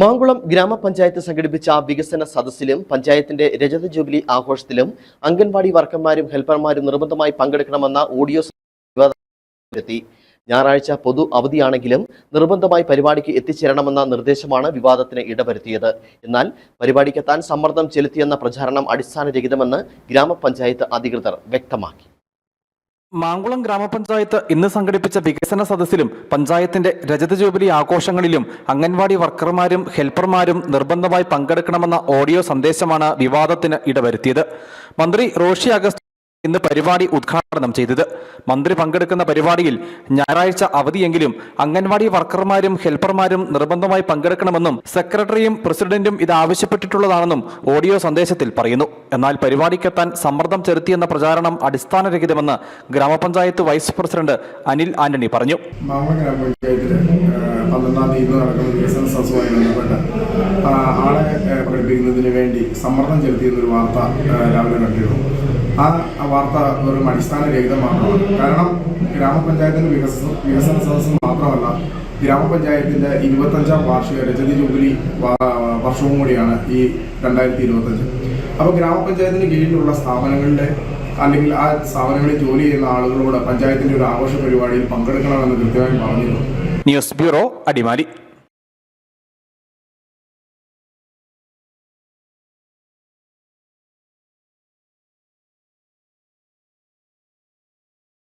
മാങ്കുളം ഗ്രാമപഞ്ചായത്ത് സംഘടിപ്പിച്ച വികസന സദസ്സിലും പഞ്ചായത്തിന്റെ രജത ജൂബിലി ആഘോഷത്തിലും അംഗൻവാടി വർക്കർമാരും ഹെൽപ്പർമാരും നിർബന്ധമായി പങ്കെടുക്കണമെന്ന ഓഡിയോ ഞായറാഴ്ച പൊതു അവധിയാണെങ്കിലും നിർബന്ധമായി പരിപാടിക്ക് എത്തിച്ചേരണമെന്ന നിർദ്ദേശമാണ് വിവാദത്തിന് ഇടവരുത്തിയത്. എന്നാൽ പരിപാടിക്കെത്താൻ സമ്മർദ്ദം ചെലുത്തിയെന്ന പ്രചാരണം അടിസ്ഥാനരഹിതമെന്ന് ഗ്രാമപഞ്ചായത്ത് അധികൃതർ വ്യക്തമാക്കി. മാങ്കുളം ഗ്രാമപഞ്ചായത്ത് ഇന്ന് സംഘടിപ്പിച്ച വികസന സദസ്സിലും പഞ്ചായത്തിന്റെ രജത ജൂബിലി ആഘോഷങ്ങളിലും അംഗൻവാടി വർക്കർമാരും ഹെൽപ്പർമാരും നിർബന്ധമായി പങ്കെടുക്കണമെന്ന ഓഡിയോ സന്ദേശമാണ് വിവാദത്തിന് ഇടവരുത്തിയത്. മന്ത്രി റോഷി അഗസ്റ്റ് ഇന്ന് പരിപാടി ഉദ്ഘാടനം ചെയ്തത്. മന്ത്രി പങ്കെടുക്കുന്ന പരിപാടിയിൽ ഞായറാഴ്ച അവധിയെങ്കിലും അംഗൻവാടി വർക്കർമാരും ഹെൽപ്പർമാരും നിർബന്ധമായി പങ്കെടുക്കണമെന്നും സെക്രട്ടറിയും പ്രസിഡന്റും ഇത് ആവശ്യപ്പെട്ടിട്ടുള്ളതാണെന്നും ഓഡിയോ സന്ദേശത്തിൽ പറയുന്നു. എന്നാൽ പരിപാടിക്കെത്താൻ സമ്മർദ്ദം ചെലുത്തിയെന്ന പ്രചാരണം അടിസ്ഥാനരഹിതമെന്ന് ഗ്രാമപഞ്ചായത്ത് വൈസ് പ്രസിഡന്റ് അനിൽ ആന്റണി പറഞ്ഞു. ആളെ പ്രകടിപ്പിക്കുന്നതിന് വേണ്ടി സമ്മർദ്ദം ചെലുത്തിയെന്നൊരു വാർത്ത രാവിലെ കണ്ടിരുന്നു. ആ വാർത്ത വെറും അടിസ്ഥാനരഹിതം മാത്രമാണ് കാരണം ഗ്രാമപഞ്ചായത്തിന്റെ വികസനം വികസന സദസ്സ് മാത്രമല്ല ഗ്രാമപഞ്ചായത്തിന്റെ ഇരുപത്തഞ്ചാം വാർഷിക രജതി ജൂബിലി വർഷവും കൂടിയാണ് ഈ രണ്ടായിരത്തി ഇരുപത്തഞ്ച് അപ്പോൾ ഗ്രാമപഞ്ചായത്തിന് കീഴിലുള്ള സ്ഥാപനങ്ങളുടെ അല്ലെങ്കിൽ ആ സ്ഥാപനങ്ങളിൽ ജോലി ചെയ്യുന്ന ആളുകളോട് പഞ്ചായത്തിന്റെ ഒരു ആഘോഷ പരിപാടിയിൽ പങ്കെടുക്കണമെന്ന് കൃത്യമായി പറഞ്ഞിരുന്നു. News bureau Adimali.